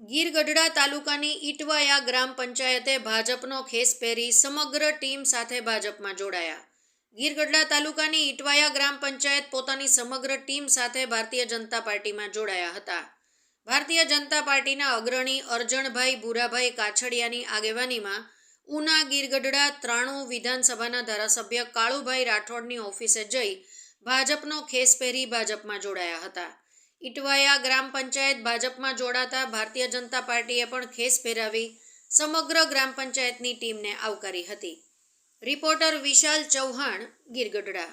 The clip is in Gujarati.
ગીર ગઢડા તાલુકાની ઈટવાયા ગ્રામ પંચાયતે ભાજપનો ખેસ પહેરી સમગ્ર ટીમ સાથે ભાજપમાં જોડાયા. ગીર ગઢડા તાલુકાની ઈટવાયા ગ્રામ પંચાયત પોતાની સમગ્ર ટીમ સાથે ભારતીય જનતા પાર્ટીમાં જોડાયા હતા. ભારતીય જનતા પાર્ટીના અગ્રણી અરજણભાઈ ભૂરાભાઈ કાછડિયાની આગેવાનીમાં ઉના ગીરગઢડા ત્રાણું વિધાનસભાના ધારાસભ્ય કાળુભાઈ રાઠોડની ઓફિસે જઈ ભાજપનો ખેસ પહેરી ભાજપમાં જોડાયા હતા. ઇટવાયા ગ્રામ પંચાયત ભાજપમાં જોડાતા ભારતીય જનતા પાર્ટીએ પણ ખેસ ફેરાવી સમગ્ર ગ્રામ પંચાયતની ટીમને આવકારી હતી. રિપોર્ટર વિશાલ ચૌહાણ ગીરગઢડા.